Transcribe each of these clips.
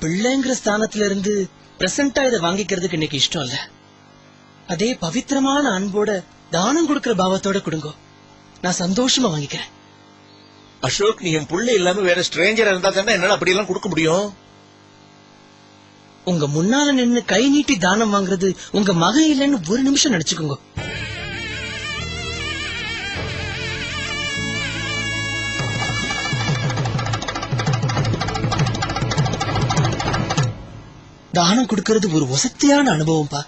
பிள்ளைங்கிற ஸ்தானத்துல இருந்து பிரசண்டா இதை வாங்கிக்கிறதுக்கு இன்னைக்கு இஷ்டம் இல்ல. அதே பவித்திரமான அன்போட தானம் கொடுக்கிற பாவத்தோட கொடுங்க. நான் சந்தோஷமா வாங்கிக்கிறேன். அசோக் நீ என் புள்ள இல்லாம வேற ஸ்ட்ரேஞ்சரா இருந்தா தானே என்னால அப்படி எல்லாம் கொடுக்க முடியும்? உங்க முன்னால நின்னு கை நீட்டி தானம் வாங்குறது உங்க மகன் இல்லைன்னு ஒரு நிமிஷம் நினைச்சுக்கோங்க தானம் கொடுக்கிறது ஒரு வசத்தியான அனுபவம் பா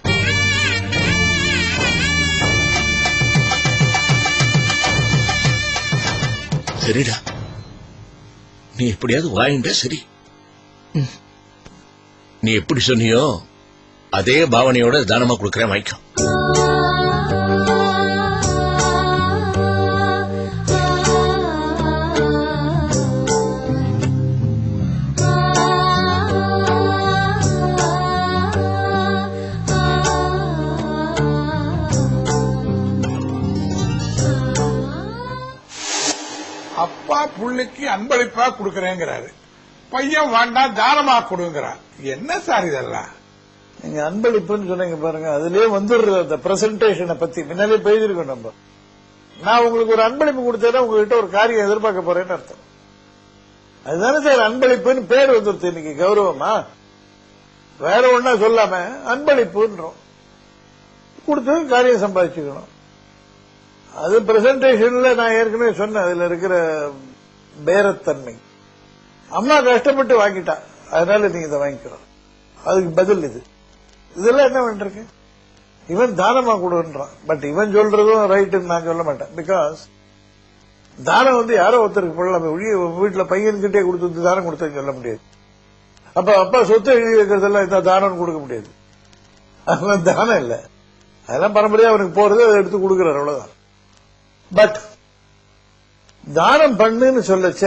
சரிடா. நீ எப்படியாவது வாங்கிட்ட சரி. நீ எப்படி சொன்னியோ அதே பாவனையோட தானமா கொடுக்கறேன் வாங்கிக்கோ புள்ளைக்கு கொடுக்கறேங்கிறாரு. பையன் வேண்டாம் தானமா கொடுங்கிறான் என்ன சார் இதெல்லாம்? நீங்க அன்பளிப்புன்னு சொன்னீங்க பாருங்க. அதுலயே வந்துடுறது அந்த பிரசன்டேஷனை பத்தி. முன்னாலே பேசிருக்கோம் நம்ம. நான் உங்களுக்கு ஒரு அன்பளிப்பு கொடுத்தேன்னா உங்ககிட்ட ஒரு காரியம் எதிர்பார்க்க போறேன்னு அர்த்தம். அதுதானே சார் அன்பளிப்புன்னு பேர் வந்துருச்சு இன்னைக்கு கௌரவமா? வேற ஒன்னா சொல்லாம அன்பளிப்புன்றோம். கொடுத்தது காரியம் சம்பாதிச்சுக்கணும். அது பிரசன்டேஷன்ல நான் ஏற்கனவே சொன்னேன். அதுல இருக்கிற பேரத்தன்மை. அம்மா கஷ்டப்பட்டு வாங்கிட்டா. அதனால நீங்க இதை வாங்கிக்கிறோம். அதுக்கு பதில் இது. இதெல்லாம் என்ன பண்றீங்க இவன் தானமா கொடுன்றான். பட் இவன் சொல்றதும் ரைட்டுன்னு நான் சொல்ல மாட்டேன். பிகாஸ் தானம் வந்து யாரோ ஒருத்தருக்கு போடலாம். ஒழிய வீட்டுல பையன்கிட்டே கொடுத்து தானம் கொடுத்தேன்னு சொல்ல முடியாது. அப்ப அப்பா சொத்து எழுதி வைக்கிறதெல்லாம் இந்த தானம் கொடுக்க முடியாது. அதெல்லாம் தானம் இல்லை. அதெல்லாம் பரம்பரையா அவனுக்கு போறது அதை எடுத்து கொடுக்கறாரு அவ்வளவுதான். பட் தானம் பண்ணுன்னு சொல்லச்ச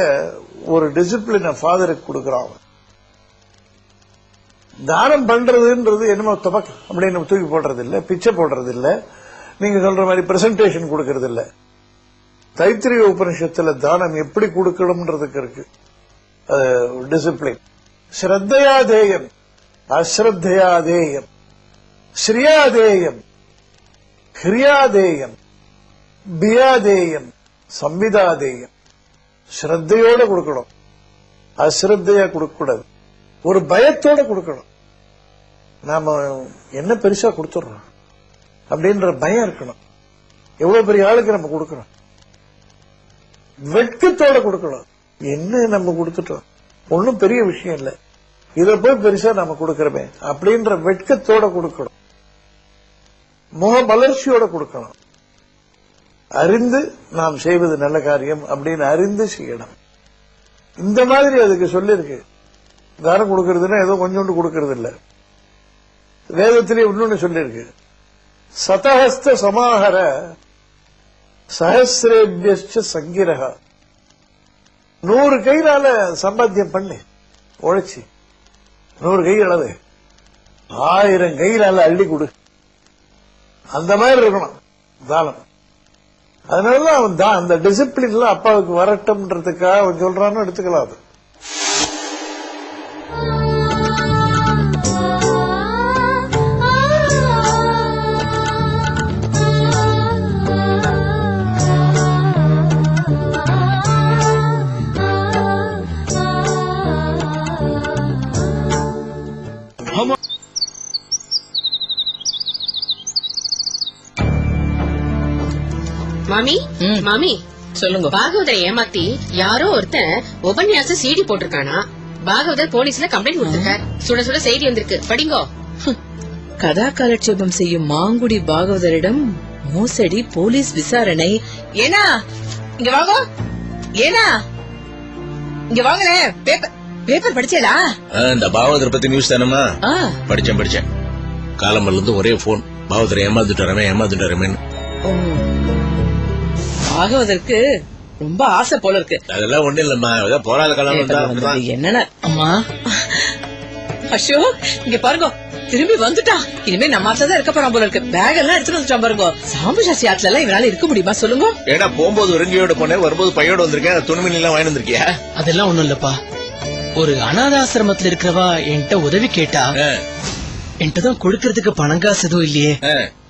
ஒரு டிசிப்ளின ஃபாதருக்கு கொடுக்குறான் தானம் பண்றதுன்றது என்னமோ தபக் அப்படின்னு நம்ம தூக்கி போடுறது இல்ல பிச்சை போடுறது இல்ல நீங்க சொல்ற மாதிரி பிரசன்டேஷன் கொடுக்கறது இல்ல தைத்திரிய உபனிஷத்துல தானம் எப்படி கொடுக்கணும்ன்றதுக்கு இருக்கு. டிசிப்ளின் ஸ்ரத்தையாதேயம் அஸ்ரத்தையாதேயம் ஸ்ரீயாதேயம் பியா பியாதேயம் சம்விதாதேயம். ஸ்ரத்தையோட கொடுக்கணும். அஸ்ரத்தையா கொடுக்க ஒரு பயத்தோட கொடுக்கணும். நாம என்ன பெருசா கொடுத்துடுறோம் அப்படின்ற பயம் இருக்கணும். எவ்வளவு பெரிய ஆளுக்கு நம்ம கொடுக்கணும்? வெட்கத்தோட கொடுக்கணும். என்ன நம்ம கொடுத்துட்டோம்? ஒன்னும் பெரிய விஷயம் இல்ல. இத போய் பெருசா நம்ம கொடுக்கறமே. அப்படின்ற வெட்கத்தோட கொடுக்கணும். முக மலர்ச்சியோட கொடுக்கணும். அறிந்து நாம் செய்வது நல்ல காரியம் அப்படின்னு அறிந்து செய்யணும். இந்த மாதிரி அதுக்கு சொல்லிருக்கு தானம் கொடுக்கறதுன்னா ஏதோ கொஞ்சோண்டு கொடுக்கறது இல்ல வேதத்திலே இன்னொன்னு சொல்லியிருக்கு. சதஹஸ்த சமாஹர சஹசிரேபிய சங்கிரக நூறு கையினால சம்பாத்தியம் பண்ணு. உழைச்சி. நூறு கை அளவு. ஆயிரம் கையினால அள்ளி கொடு. அந்த மாதிரி இருக்கணும். தானம் அதனால அவன் தான். அந்த டிசிப்ளின்ல அப்பாவுக்கு வரட்டும்ன்றதுக்காக அவன் சொல்றான்னு எடுத்துக்கலாம் அது. மாமி ம். மாமி சொல்லுங்க. பாகவதரை ஏமாத்தி யாரோ ஒருத்தன் உபன்யாச சிடி போட்டிருக்கானா? பாகவதர் போலீஸ்ல கம்ப்ளைண்ட் கொடுத்திருக்கார். சுட சுட செய்தி வந்திருக்கு. படிங்கோ. கதா காலட்சேபம் செய்யும் மாங்குடி பாகவதரிடம் மோசடி போலீஸ் விசாரணை. ஏனா இங்க வாங்க. ஏனா இங்க வாங்களேன் பேப்பர் பேப்பர் படிச்சேடா. ஆ, இந்த பாவதரை பத்தி நியூஸ் தானமா ஆ, படிச்சேன் படிச்சேன். காலம்பர்ல இருந்து ஒரே போன் பாவதரை ஏமாந்துட்டாரமே ஏமாந்துட்டாரமேன்னு உம். பாகவதற்கு ரொம்ப ஆசை போல இருக்கு. அதெல்லாம் ஒண்ணு இல்லம்மா. ஏதோ போராத காலம் என்னன்னா? அம்மா. அசோக் இங்க பாருங்க. திரும்பி வந்துட்டான் இனிமே நம்ம ஆத்துல தான் இருக்க போறான் போல இருக்கு. பேக் எல்லாம் எடுத்துட்டு வந்துட்டான் பாருங்க. சாம்பு சாசி ஆத்துல எல்லாம் இவனால இருக்க முடியுமா? சொல்லுங்க. ஏன்னா போகும்போது ஒருங்கியோட போனேன். வரும்போது பையோட வந்திருக்கேன். துணிமணி எல்லாம் வாங்கி வந்திருக்கியா? அதெல்லாம் ஒண்ணும் இல்லப்பா. ஒரு அனாதாசிரமத்துல இருக்கிறவா என்கிட்ட உதவி கேட்டா ஆ, என்கிட்ட தான் கொடுக்கறதுக்கு பணம் காசு எதுவும் இல்லையே.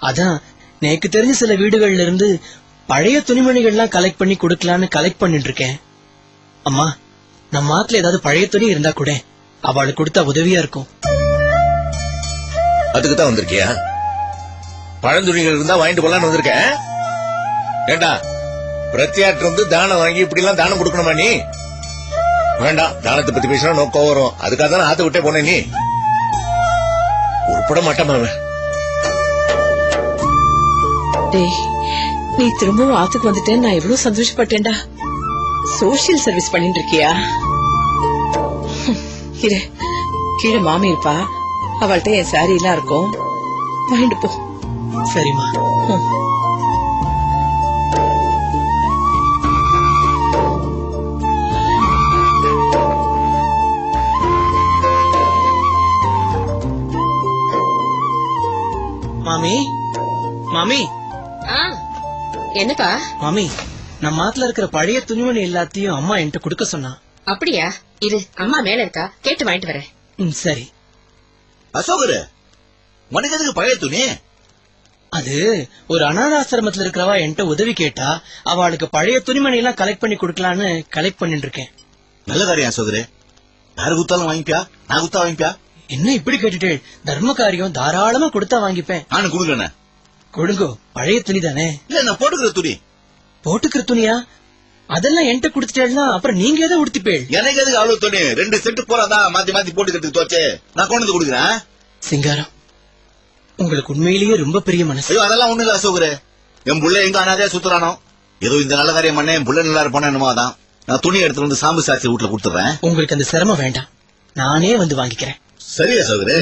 அதான் எனக்கு தெரிஞ்ச சில வீடுகள்ல இருந்து பழைய துணிமணிகள்லாம் கலெக்ட் பண்ணி கொடுக்கலான்னு கலெக்ட் பண்ணிட்டு இருக்கேன் அம்மா நம்ம ஆத்துல ஏதாவது பழைய துணி இருந்தா கூட அவளுக்கு கொடுத்தா உதவியா இருக்கும். அதுக்கு தான் வந்திருக்கியா? பழந்துணிகள் இருந்தா வாங்கிட்டு போலான்னு வந்திருக்கேன். ஏண்டா பிரத்யாட்டு வந்து தானம் வாங்கி இப்படி எல்லாம் தானம் கொடுக்கணுமா நீ? வேண்டாம் தானத்தை பத்தி பேசினா நோக்கம் வரும். அதுக்காக தான் ஆத்த விட்டே போனேன் நீ. உருப்பட டேய் நீ திரும்பவும் ஆத்துக்கு வந்துட்டேன்னு நான் எவ்வளவு சந்தோஷப்பட்டேன்டா. சோசியல் சர்வீஸ் பண்ணிட்டு இருக்கியா இரு கீழே மாமி இருப்பா. அவள்கிட்ட என் சாரி எல்லாம் இருக்கும். வாங்கிட்டு போ. சரிம்மா. ஹம். மாமி? மாமி? ஆ, என்னப்பா? மாமி நம்ம ஆத்துல இருக்கிற பழைய துணிமணி எல்லாத்தையும் அம்மா என்கிட்ட கொடுக்க சொன்னா. அப்படியா? இரு அம்மா மேல இருக்கா? கேட்டு வாங்கிட்டு வரேன். ம், சரி. அசோகரு உனக்கு எதுக்கு பழைய துணி? அது ஒரு அனாதாசிரமத்துல இருக்கிறவா என்கிட்ட உதவி கேட்டா அவளுக்கு பழைய துணிமணி எல்லாம் கலெக்ட் பண்ணி கொடுக்கலான்னு கலெக்ட் பண்ணிட்டு இருக்கேன். நல்ல காரியம் அசோகரு. யாரு குத்தாலும் வாங்கிப்பியா? நான் குத்தா வாங்கிப்பியா? என்ன இப்படி கேட்டுட்டு? தர்ம காரியம் தாராளமா கொடுத்தா வாங்கிப்பேன். நானும் கொடுக்குறேன். கொடுங்கோ பழைய துணி தானே இல்ல நான் போட்டுக்கிற துணி. போட்டுக்கிற துணியா? அதெல்லாம் என்கிட்ட கொடுத்துட்டேன்னா அப்புறம் நீங்க எதை உடுத்திப்பேள்? எனக்கு எதுக்கு அவ்வளவு துணி? ரெண்டு செட்டு போறாதான் மாத்தி மாத்தி போட்டுக்கிறதுக்கு தோச்சே நான் கொண்டு வந்து கொடுக்குறேன். சிங்காரம் உங்களுக்கு உண்மையிலேயே ரொம்ப பெரிய மனசு. ஐயோ அதெல்லாம் ஒண்ணு இல்ல அசோகரு. என் புள்ள எங்க அனாதையா சுத்துறானோ? ஏதோ இந்த நல்ல காரியம் பண்ணேன் என் புள்ள நல்லா இருப்பானோ என்னமோ அதான். நான் துணி எடுத்துட்டு வந்து சாம்பு சாட்சி வீட்டுல கொடுத்துறேன் உங்களுக்கு அந்த சிரமம் வேண்டாம். நானே வந்து வாங்கிக்கிறேன். சரி அசோகரு.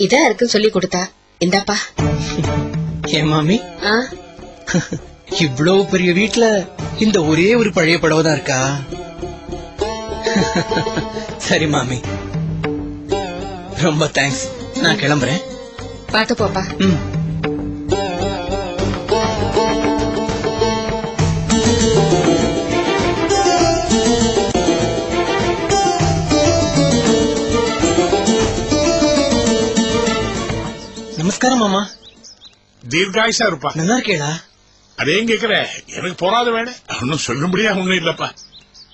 இதா இருக்குன்னு சொல்லி கொடுத்தா. இந்தாப்பா. ஏன் மாமி? இவ்வளவு பெரிய வீட்ல இந்த ஒரே ஒரு பழைய புடவை தான் இருக்கா? சரி மாமி. ரொம்ப தேங்க்ஸ் நான் கிளம்புறேன். பாத்து போப்பா. ம். நமஸ்காரம் மாமா தீர்காயுசா இருப்பா நல்லா இருக்கேடா அதையும் கேக்குற எனக்கு போறாத வேலை ஒன்னும் சொல்லும்படியா ஒண்ணும் இல்லப்பா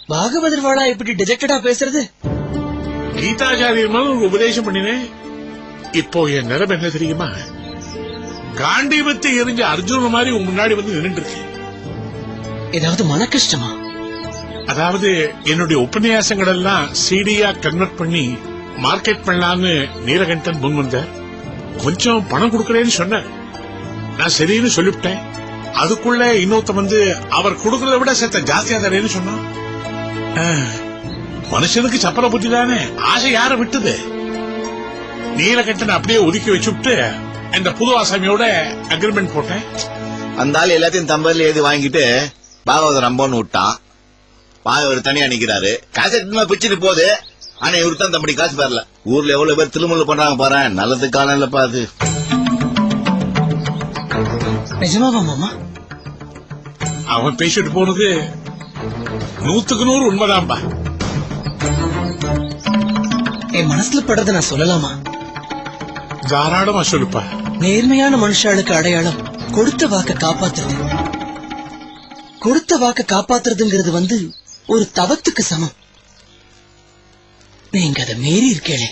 பாகவதர் வாடா இப்படி டிஜெக்டடா பேசுறது கீதாச்சாரியர் ஒரு உபதேசம் பண்ணினேன் இப்போ என் நிலைமை என்ன தெரியுமா காண்டீபத்தை எரிஞ்ச அர்ஜுன மாதிரி உன் முன்னாடி வந்து நின்னுட்டு இருக்கு ஏதாவது மன கஷ்டமா அதாவது என்னுடைய உபன்யாசங்கள் எல்லாம் சிடியா கன்வெர்ட் பண்ணி மார்க்கெட் பண்ணலாம்னு நீலகண்டன் முன் வந்தார் கொஞ்சம் பணம் கொடுக்கறேன்னு சொன்ன நான் சரின்னு சொல்லிவிட்டேன். அதுக்குள்ள இன்னொருத்த வந்து அவர் கொடுக்கறத விட சேர்த்த ஜாஸ்தியா தரேன்னு சொன்னான். மனுஷனுக்கு சப்பர புத்தி தானே? ஆசை யார விட்டுது? நீலகண்டன் அப்படியே ஒதுக்கி வச்சுட்டு இந்த புது ஆசாமியோட அக்ரிமெண்ட் போட்டேன். அந்த ஆள் எல்லாத்தையும் தம்பதில் எழுதி வாங்கிட்டு பாகவத நம்பன்னு விட்டான். பாகவர் தனியா நிக்கிறாரு. காசு பிச்சுட்டு போகுது. ஆனா இவரு தான் தம்படி காசு பெறல ஊர்ல எவ்வளவு பேர் திருமணம் பண்றாங்க பாரு நல்லதுக்கான இல்லப்பா அது நிஜமாவா மாமா? அவன் பேசிட்டு போனது நூத்துக்கு நூறு உண்மைதான்பா. என் மனசுல படுறத நான் சொல்லலாமா? தாராளமா சொல்லுப்பா. நேர்மையான மனுஷாளுக்கு அடையாளம் கொடுத்த வாக்க காப்பாத்துறது. கொடுத்த வாக்க காப்பாத்துறதுங்கிறது வந்து ஒரு தவத்துக்கு சமம். நீங்க அதை மீறி இருக்கேளே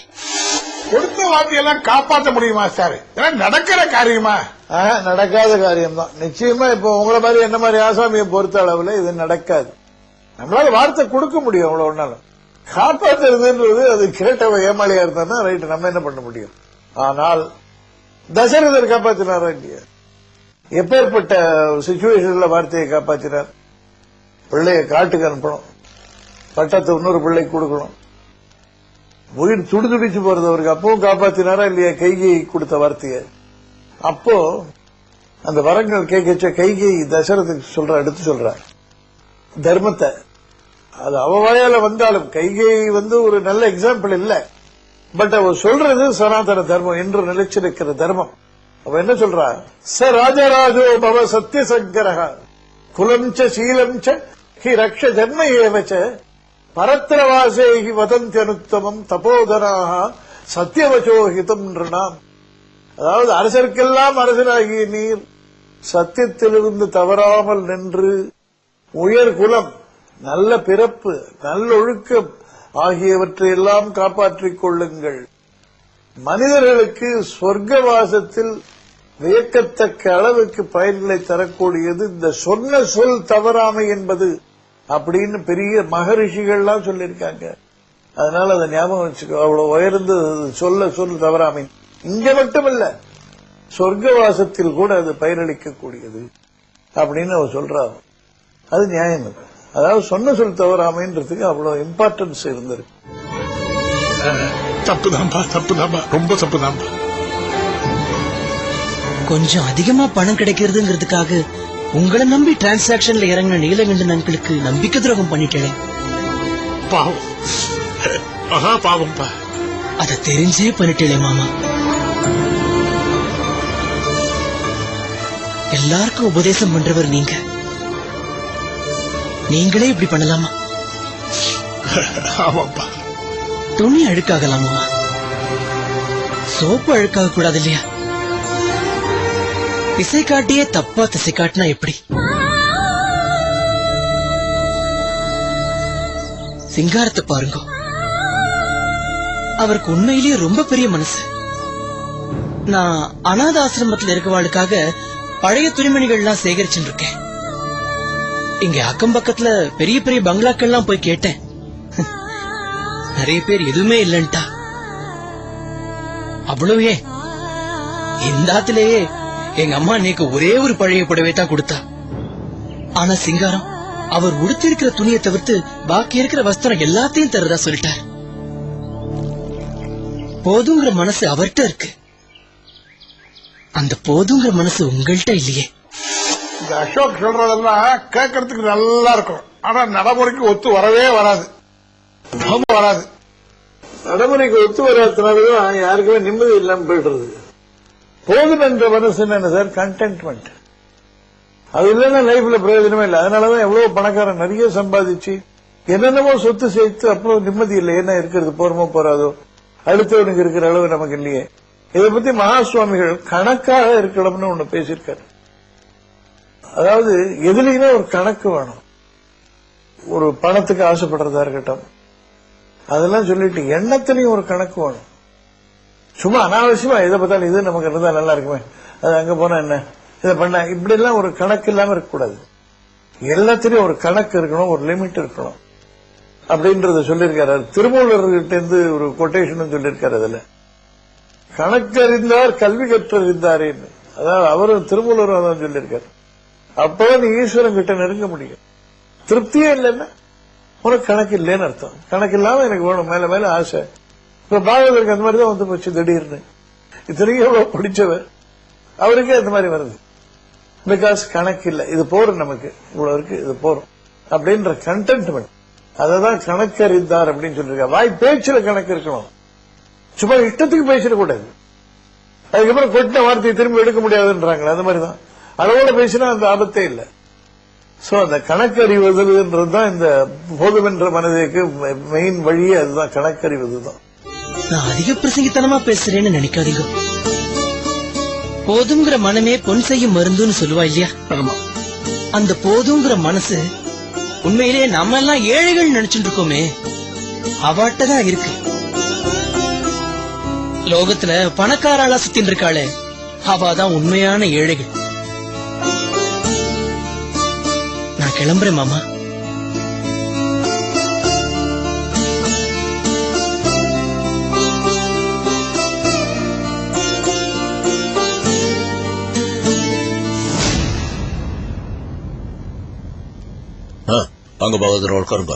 கொடுத்த வார்த்தையெல்லாம் காப்பாற்ற முடியுமா சார்? இதெல்லாம் நடக்கிற காரியமா? ஆஹா, நடக்காத காரியம்தான். நிச்சயமா இப்போ உங்களை மாதிரி என்ன மாதிரி ஆசாமியை பொறுத்த அளவுல இது நடக்காது. நம்மளால வார்த்தை கொடுக்க முடியும் அவ்வளவு ஒன்னாலும் காப்பாத்துறதுன்றது அது கேட்டவ ஏமாளியா இருந்தா ரைட் நம்ம என்ன பண்ண முடியும்? ஆனால் தசரதர் காப்பாத்தினாரா இல்லையா? எப்பேற்பட்ட சுச்சுவேஷன்ல வார்த்தையை காப்பாத்தினார்? பிள்ளைய காட்டுக்கு அனுப்பணும். பட்டத்தை இன்னொரு பிள்ளைக்கு கொடுக்கணும். உயிர் துடிதுடிச்சு போறது அவருக்கு. அப்பவும் காப்பாத்தினாரா இல்லையா? கைகை கொடுத்த வார்த்தையை. அப்போ அந்த வரங்கள் கேட்கச்ச கைகை தசரதுக்கு சொல்ற எடுத்து சொல்ற. தர்மத்தை. அது அவ வாயால வந்தாலும் கைகை வந்து ஒரு நல்ல எக்ஸாம்பிள் இல்ல. பட் அவ சொல்றது சனாதன தர்மம் என்று நிலைச்சிருக்கிற தர்மம். அவ என்ன சொல்றா? ச ராஜராஜோ பவ சத்திய சங்கரக குலம் சீலம் ஹி ரக்ஷ ஜன்ம ஏவச்ச. பரத்திரவாசேகி வதந்தியனுத்தமம் தபோதனாக சத்தியவச்சோஹிதம் நிருணாம். அதாவது அரசருக்கெல்லாம் அரசராகிய நீர் சத்தியத்திலிருந்து தவறாமல் நின்று உயர் குலம் நல்ல பிறப்பு நல்லொழுக்கம் ஆகியவற்றை எல்லாம் காப்பாற்றிக் கொள்ளுங்கள். மனிதர்களுக்கு சொர்க்கவாசத்தில் வியக்கத்தக்க அளவுக்கு பயன்களை தரக்கூடியது இந்த சொன்ன சொல் தவறாமை என்பது. அப்படின்னு பெரிய மகரிஷிகள்லாம் சொல்லியிருக்காங்க. அதனால அதை ஞாபகம் வச்சுக்கோ. அவ்வளவு உயர்ந்த சொல்ல சொல் தவறாமை. இங்க மட்டுமல்ல சொர்க்கவாசத்தில் கூட அது பயனளிக்கக்கூடியது அப்படின்னு அவர் சொல்றாரு. அது நியாயம் அது. அதாவது சொன்ன சொல் தவறாமைன்றதுக்கு அவ்வளவு இம்பார்ட்டன்ஸ் இருந்திருக்கு. தப்புதான்பா தப்புதான்பா. ரொம்ப தப்புதான்பா. கொஞ்சம் அதிகமா பணம் கிடைக்கிறதுங்கிறதுக்காக உங்களை நம்பி டிரான்சாக்ஷன்ல இறங்கின நீலகண்டன் அங்கிளுக்கு நம்பிக்கை துரோகம் பண்ணிட்டேன். பாவம். மகா அதை தெரிஞ்சே பண்ணிட்டேன் மாமா. எல்லாருக்கும் உபதேசம் பண்றவர் நீங்க. நீங்களே இப்படி பண்ணலாமா? ஆமாப்பா. துணி அழுக்காகலாமா சோப்பு அழுக்காக கூடாது இல்லையா? திசை காட்டியே தப்பா திசை காட்டினா எப்படி? சிங்காரத்தை பாருங்க. அவருக்கு உண்மையிலேயே ரொம்ப பெரிய மனசு. நான் அனாத ஆசிரமத்தில் இருக்கவாளுக்காக பழைய துணிமணிகள்லாம் சேகரிச்சுட்டு இருக்கேன் இங்க அக்கம் பக்கத்துல பெரிய பெரிய பங்களாக்கள்லாம் போய் கேட்டேன். நிறைய பேர் எதுவுமே இல்லன்ட்டா. அவ்வளவு ஏன்? இந்த ஆத்திலேயே எங்க அம்மா நேக்கு ஒரே ஒரு பழைய புடவை தான் கொடுத்தா. ஆனா சிங்காரம் அவர் உடுத்திருக்கிற துணியை தவிர்த்து பாக்கி இருக்கிற வஸ்திரம் எல்லாத்தையும் தரதா சொல்லிட்டார். போதுங்கிற மனசு அவர்கிட்ட இருக்கு. அந்த போதுங்கிற மனசு உங்கள்கிட்ட இல்லையே. இந்த அசோக் சொல்றதெல்லாம் கேட்கறதுக்கு நல்லா இருக்கும். ஆனா நடைமுறைக்கு ஒத்து வரவே வராது. வராது. நடைமுறைக்கு ஒத்து வராதனாலதான் யாருக்குமே நிம்மதி இல்லாம போயிடுறது. போதும் என்ற மனசு என்ன சார்? கண்டென்ட்மெண்ட் அது இல்லைன்னா லைஃப்ல பிரயோஜனமே இல்லை. அதனாலதான் எவ்வளவு பணக்காரன் நிறைய சம்பாதிச்சு என்னென்னமோ சொத்து சேர்த்து அப்புறம் நிம்மதி இல்லை. என்ன இருக்கிறது போறமோ போறாதோ? அடுத்தவனுக்கு இருக்கிற அளவு நமக்கு இல்லையே. இதை பத்தி மகா சுவாமிகள் கணக்காக இருக்கணும்னு ஒண்ணு பேசியிருக்காரு. அதாவது எதுலையுமே ஒரு கணக்கு வேணும். ஒரு பணத்துக்கு ஆசைப்படுறதா இருக்கட்டும். அதெல்லாம் சொல்லிட்டு எண்ணத்திலையும் ஒரு கணக்கு வேணும். சும்மா அனாவசியமா எதை பார்த்தாலும் இது நமக்கு இருந்தா நல்லா இருக்குமே. அது அங்க போனா என்ன? இதை பண்ண இப்படி எல்லாம் ஒரு கணக்கு இல்லாம இருக்கக்கூடாது. எல்லாத்திலையும் ஒரு கணக்கு இருக்கணும் ஒரு லிமிட் இருக்கணும். அப்படின்றத சொல்லியிருக்காரு. திருமூலர்கிட்ட இருந்து ஒரு கொட்டேஷன் சொல்லியிருக்காரு அதுல. கணக்கறிந்தார் கல்வி கற்றறிந்தாரேன்னு. அதாவது அவரும் திருமூலரும் அதான் சொல்லியிருக்காரு. அப்பதான் நீ ஈஸ்வரன் கிட்ட நெருங்க முடியும். திருப்தியே இல்லைன்னா உனக்கு கணக்கு இல்லைன்னு அர்த்தம். கணக்கு இல்லாம எனக்கு வேணும். மேல மேல ஆசை. இப்ப பாகவதற்கு அந்த மாதிரி தான் வந்து போச்சு திடீர்னு. இத்தனைக்கும் எவ்வளவு பிடிச்சவர். அவருக்கே அந்த மாதிரி வருது. பிகாஸ் கணக்கு இல்லை. இது போறோம் நமக்கு. இவ்வளவு இருக்கு இது போறோம் அப்படின்ற கண்டென்ட்மெண்ட் அததான் கணக்கறிந்தார் அப்படின்னு சொல்லியிருக்காரு. வாய் பேச்சுல கணக்கு இருக்கணும். சும்மா இஷ்டத்துக்கு பேசிடக்கூடாது. அதுக்கப்புறம் கொட்டின வார்த்தையை திரும்பி எடுக்க முடியாதுன்றாங்களே அந்த மாதிரி தான் அளவோட பேசினா அந்த ஆபத்தே இல்லை. சோ அந்த கணக்கறிவதுன்றது தான் இந்த போதுமென்ற மனதிற்கு மெயின் வழியே அதுதான். கணக்கறிவது தான் நான் அதிக பிரசங்கித்தனமா பேசுறேன்னு நினைக்காதீங்க. போதுங்கிற மனமே பொன் செய்யும் மருந்துன்னு சொல்லுவா இல்லையா? அந்த போதுங்கிற மனசு உண்மையிலேயே நம்ம எல்லாம் ஏழைகள் நினைச்சுட்டு இருக்கோமே அவாட்ட தான் இருக்கு. லோகத்துல பணக்காராளா சுத்தின்னு இருக்காளே அவாதான் உண்மையான ஏழைகள். நான் கிளம்புறேன் மாமா. வாங்க பகதூர் உட்காருங்க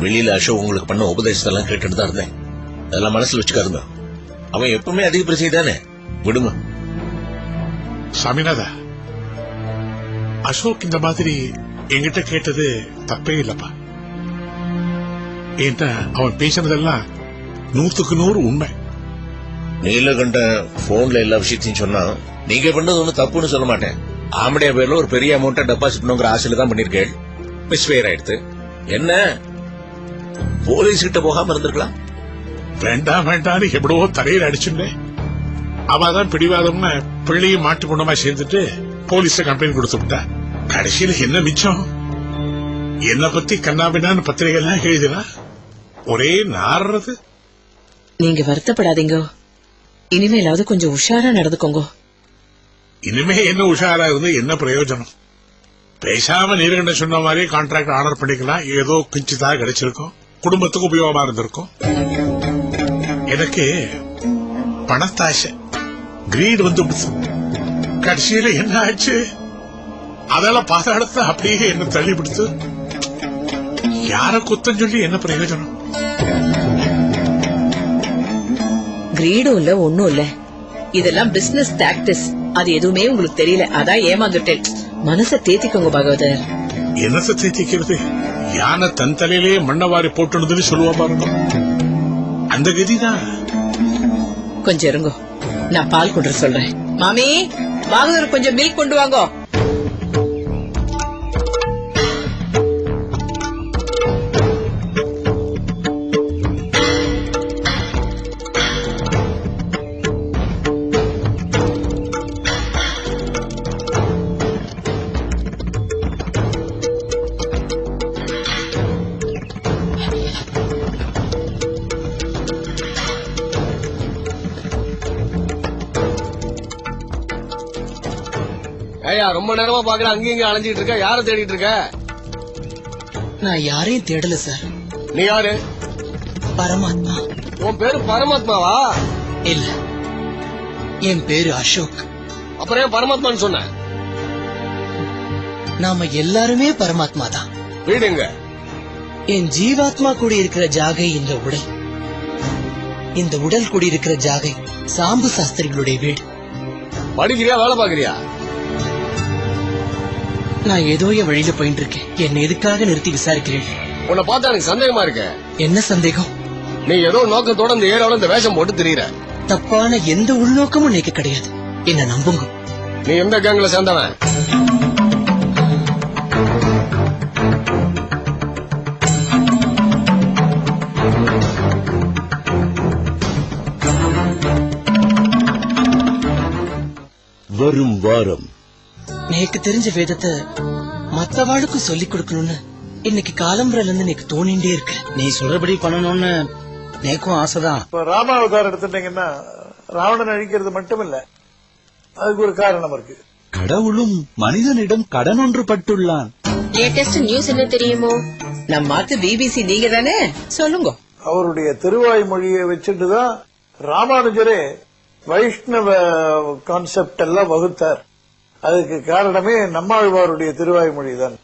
வெளியில அசோக் உங்களுக்கு பண்ண உபதேசத்தெல்லாம் கேட்டுட்டு தான் இருந்தேன் அதெல்லாம் மனசுல வச்சுக்காருங்க அவன் எப்பவுமே அதிக பிரச்சனை தானே விடுங்க சாமிநாதா அசோக் இந்த மாதிரி என்கிட்ட கேட்டது தப்பே இல்லப்பா என்கிட்ட அவன் பேசினதெல்லாம் நூத்துக்கு நூறு உண்மை நீலகண்டன் போன்ல எல்லா விஷயத்தையும் சொன்னா நீங்க பண்ணது ஒண்ணு தப்புன்னு சொல்ல மாட்டேன். ஆம்படியா பேர்ல ஒரு பெரிய அமௌண்ட்டை டெபாசிட் பண்ணுங்கிற ஆசையில தான் பண்ணிருக்கேன். மிஸ்ஃபேர் ஆயிடுத்து. என்ன? போலீஸ் கிட்ட போகாம இருந்திருக்கலாம்? வேண்டாம் வேண்டாம்னு எவ்வளவோ தலையில அடிச்சுட்டேன் அவதான் பிடிவாதம்னு பிள்ளையும் மாட்டு குண்டமா சேர்ந்துட்டு போலீஸ கம்ப்ளைண்ட் கொடுத்து விட்டா. கடைசியில என்ன மிச்சம்? என்ன பத்தி கண்ணாபின்னான்னு பத்திரிகை எல்லாம் எழுதினா ஒரே நாடுறது நீங்க வருத்தப்படாதீங்க. இனிமேலாவது கொஞ்சம் உஷாரா நடந்துக்கோங்க. இனிமே என்ன உஷாரா இருந்து என்ன பிரயோஜனம்? பேசாம நீர்கண்ட சொன்ன மாதிரி கான்ட்ராக்ட் ஆர்டர் பண்ணிக்கலாம். ஏதோ குஞ்சுதா கிடைச்சிருக்கும். குடும்பத்துக்கு உபயோகமா இருந்திருக்கும். எனக்கு பணத்தாசை. கிரீட் வந்து கடைசியில என்ன ஆச்சு? அதெல்லாம் பாதாளத்தை அப்படியே என்ன தள்ளி பிடித்து யார குத்தம் சொல்லி என்ன பிரயோஜனம்? கிரீடும் இல்ல ஒண்ணும் இல்ல. இதெல்லாம் பிசினஸ் டாக்டிஸ் அது எதுவுமே உங்களுக்கு தெரியல. அதான் ஏமாந்துட்டேன். மனச தேத்திக்கோங்க பாகவதர். என்னத்தை தேத்திக்கிறது? யானை தன் தலையிலே மண்ணவாரி போட்டுனதுன்னு சொல்லுவா பாருங்க. அந்த கதிதான். கொஞ்சம் இருங்கோ. நான் பால் கொண்டு சொல்றேன். மாமி பாகவதர் கொஞ்சம் மில்க் கொண்டு வாங்கோ. ஏயா ரொம்ப நேரமா பாக்குற அங்கேயும் இங்க அலைஞ்சிட்டு இருக்க. யார தேடிட்டு இருக்க? நான் யாரையும் தேடல சார் நீ யாரு? பரமாத்மா. உன் பேரு பரமாத்மாவா? இல்ல. என் பேரு அசோக். அப்புறம் ஏன் பரமாத்மான்னு சொன்ன? நாம எல்லாருமே பரமாத்மா தான். வீடுங்க என் ஜீவாத்மா கூடி இருக்கிற ஜாகை இந்த உடல். இந்த உடல் கூடி இருக்கிற ஜாகை சாம்பு சாஸ்திரிகளுடைய வீடு. படிக்கிறியா வேலை பாக்குறியா நான் ஏதோ என் வழியில போயிட்டு இருக்கேன். என்னை எதுக்காக நிறுத்தி விசாரிக்கிறேன்? உன்னை பார்த்தா எனக்கு சந்தேகமா இருக்கு. என்ன சந்தேகம்? நீ ஏதோ நோக்கத்தோட இந்த ஏரியாவுல இந்த வேஷம் போட்டு திரியிற. தப்பான எந்த உள்நோக்கமும் எனக்கு கிடையாது. என்ன நம்புங்க. நீ எந்த கேங்ல சேர்ந்தவன்? வரும் வாரம். எனக்கு தெரிஞ்ச வேதத்தை மத்தவாளுக்கும் சொல்லிக் கொடுக்கணும்னு இன்னைக்கு காலம்புறல இருந்து எனக்கு தோணிண்டே இருக்கு. நீ சொல்றபடி பண்ணணும்னு நேக்கும் ஆசைதான். இப்ப ராமாவதாரம் எடுத்துட்டீங்கன்னா ராவணன் அழிக்கிறது மட்டும் இல்ல அதுக்கு ஒரு காரணம் இருக்கு. கடவுளும் மனிதனிடம் கடன் ஒன்று பட்டுள்ளான் லேட்டஸ்ட் நியூஸ் என்ன தெரியுமோ? நம்ம மாத்து பிபிசி நீங்க தானே சொல்லுங்க. அவருடைய திருவாய் மொழியை வச்சுட்டு தான் ராமானுஜரே வைஷ்ணவ கான்செப்ட் எல்லாம் வகுத்தார். அதுக்கு காரணமே நம்மாழ்வாருடைய திருவாய் தான்